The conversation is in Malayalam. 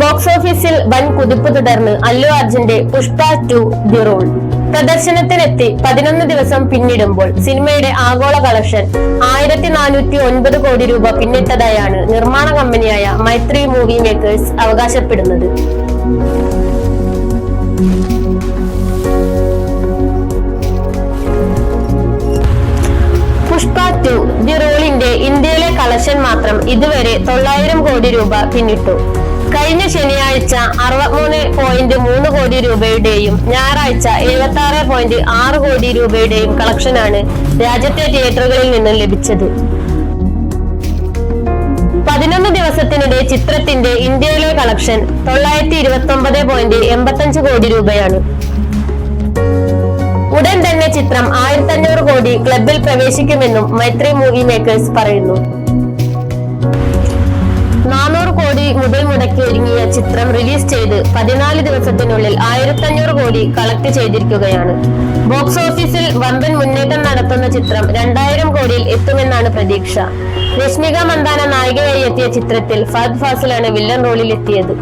ബോക്സ് ഓഫീസിൽ വൻ കുതിപ്പ് തുടർന്ന് അല്ലു അർജുന്റെ പുഷ്പ ടു ദി റോൾ. പ്രദർശനത്തിനെത്തി പതിനൊന്ന് ദിവസം പിന്നിടുമ്പോൾ സിനിമയുടെ ആഗോള കളക്ഷൻ ആയിരത്തി നാനൂറ്റി ഒൻപത് കോടി രൂപ പിന്നിട്ടതായാണ് നിർമ്മാണ കമ്പനിയായ മൈത്രി മൂവി മേക്കേഴ്സ് അവകാശപ്പെടുന്നത്. പുഷ്പ ടു ദി റോളിന്റെ ഇന്ത്യയിലെ കളക്ഷൻ മാത്രം ഇതുവരെ തൊള്ളായിരം കോടി രൂപ പിന്നിട്ടു. കഴിഞ്ഞ ശനിയാഴ്ച അറുപത്തിമൂന്ന് പോയിന്റ് മൂന്ന് കോടി രൂപയുടെയും ഞായറാഴ്ച എഴുപത്തി ആറ് പോയിന്റ് ആറ് കോടി രൂപയുടെയും കളക്ഷനാണ് രാജ്യത്തെ തിയേറ്ററുകളിൽ നിന്നും ലഭിച്ചത്. പതിനൊന്ന് ദിവസത്തിനിടെ ചിത്രത്തിന്റെ ഇന്ത്യയിലെ കളക്ഷൻ തൊള്ളായിരത്തി ഇരുപത്തി ഒമ്പത് പോയിന്റ് എൺപത്തഞ്ച് കോടി രൂപയാണ്. ഉടൻ തന്നെ ചിത്രം ആയിരത്തി അഞ്ഞൂറ് കോടി ക്ലബിൽ പ്രവേശിക്കുമെന്നും മൈത്രി മൂവി മേക്കേഴ്സ് പറയുന്നു. നാനൂറ് കോടി മുതൽ മുടക്കി ഒരുങ്ങിയ ചിത്രം റിലീസ് ചെയ്ത് പതിനാല് ദിവസത്തിനുള്ളിൽ ആയിരത്തി അഞ്ഞൂറ് കോടി കളക്ട് ചെയ്തിരിക്കുകയാണ്. ബോക്സ് ഓഫീസിൽ വമ്പൻ മുന്നേറ്റം നടത്തുന്ന ചിത്രം രണ്ടായിരം കോടിയിൽ എത്തുമെന്നാണ് പ്രതീക്ഷ. രശ്മിക മന്ദാന നായികയായി എത്തിയ ചിത്രത്തിൽ ഫഹദ് ഫാസിലാണ് വില്ലൻ റോളിൽ എത്തിയത്